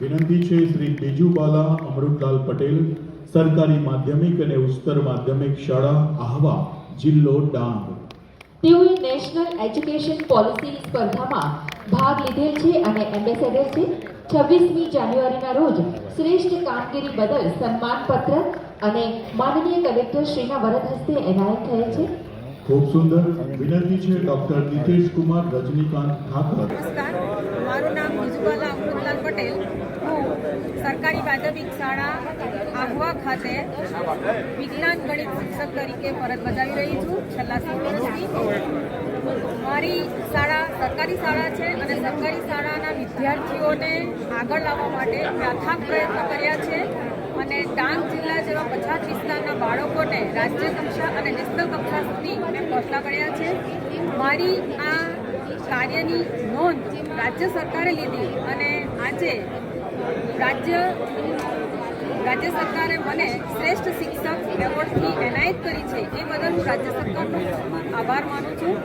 વિનંતી છે શ્રી તેજુબાલા અમૃતલાલ પટેલ સરકારી માધ્યમિક અને ઉચ્ચતર માધ્યમિક શાળા આહવા જિલ્લો ડાંગ. તેઓએ નેશનલ એજ્યુકેશન પોલિસી સ્પર્ધામાં ભાગ લીધેલ છે અને એમ્બેસેડર છે. છવ્વીસમી જાન્યુઆરીના રોજ શ્રેષ્ઠ કામગીરી બદલ સન્માનપત્ર અને માનનીય કલેક્ટર શ્રીના વરદ હસ્તે એનાયત થયેલ છે. ખૂબ સુંદર. વિનંતી છે ડોક્ટર નિતેશ કુમાર રજનીકાંત ઠાકર. મારું નામ વિજુબાલા અમૃતલાલ પટેલ. સરકારી માધ્યમિક શાળા આહવા ખાતે વિજ્ઞાન ગણિત શિક્ષક તરીકે ફરજ બજાવી રહી છું. છેલ્લા સોળ વર્ષથી મારી શાળા સરકારી શાળા છે અને સરકારી શાળાના વિદ્યાર્થીઓને આગળ લાવવા માટે અથાગ પ્રયત્નો કર્યા છે અને ડાંગ જિલ્લા જેવા પછાત વિસ્તારના બાળકોને રાજ્ય કક્ષા અને નેશનલ કક્ષા સુધી મેં પહોંચતા કર્યા છે. મારી આ કાર્યની નોંધ રાજ્ય સરકારે લીધી અને આજે રાજ્ય રાજ્ય સરકારે મને શ્રેષ્ઠ શિક્ષક એવોર્ડથી એનાયત કરી છે એ બદલ હું રાજ્ય સરકારનો આભાર માનું છું.